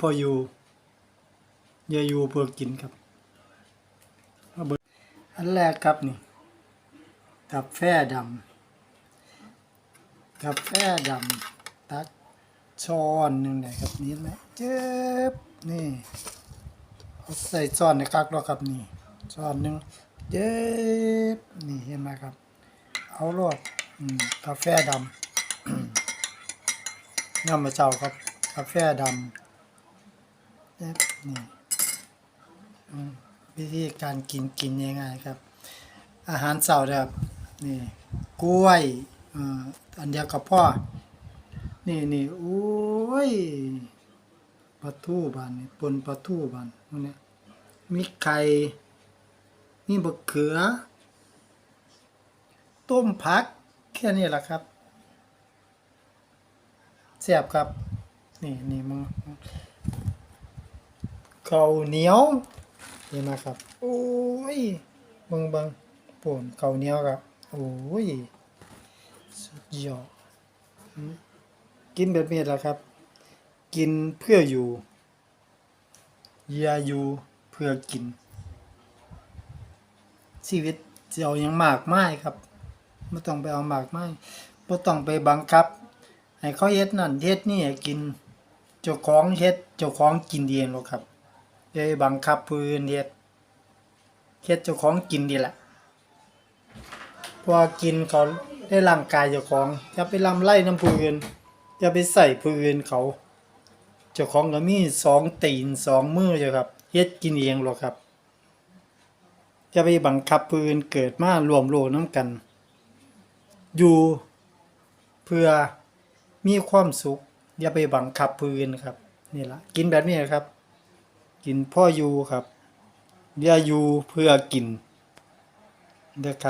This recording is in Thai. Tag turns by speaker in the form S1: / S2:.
S1: พออยู่อย่าอยู่เพื่อกินครับอันแรกครับนี่กาแฟดำกาแฟดำตักช้อนหนึ่งเลยครับนี่ไหมเจ็บนี่เอาใส่ช้อนในคักแล้วครับนี่ช้อนหนึ่งเจ็บนี่เห็นไหมครับ เอารอดกาแฟดำย่ำมาเจ้าครับกาแฟดำ นี่วิธีการกินกินยังไงครับ อาหารเสาร์แบบนี่กล้วยอันเดียวกับพ่อ นี่นี่โอ้ยปลาทูบานนี่ปนปลาทูบานพวกนี้มีไข่นี่บะเขือ ต้มผัก แค่นี้แหละครับแซ่บครับ นี่นี่มึง ข้าเหนียวนี่นะครับ โอ้ยมึงบังป่นข้าเหนียวครับ โอ้ย สุดยอดกินแบบนี้แหละครับ กินเพื่ออยู่อย่าอยู่เพื่อกิน ชีวิตจะเอาอย่างมากไมายครับไม่ต้องไปเอาหมากไมายไม่ต้องไปบังคับ ให้เขาเฮ็ดนั่นเฮ็ดนี่กิน เจ้าของเฮ็ด เจ้าของกินเองหรอกครับ อย่าไปบังคับผู้อื่นเฮ็ดเฮ็ดเจ้าของกินดีแหละพอกินเขาได้ร่างกายเจ้าของอย่าไปลำไล่น้ำผู้อื่นอย่าไปใส่ผู้อื่นเขา เจ้าของก็มีสองตีนสองมือเจ้าครับเฮ็ดกินเองหรอกครับจะไปบังคับปืนเกิดมารวมโลกน้ำกัน อยู่เพื่อมีความสุข อย่าไปบังคับปืนครับ นี่ละกินแบบนี้ครับ กินพ่ออยู่ครับอย่าอยู่เพื่อกินนะครับ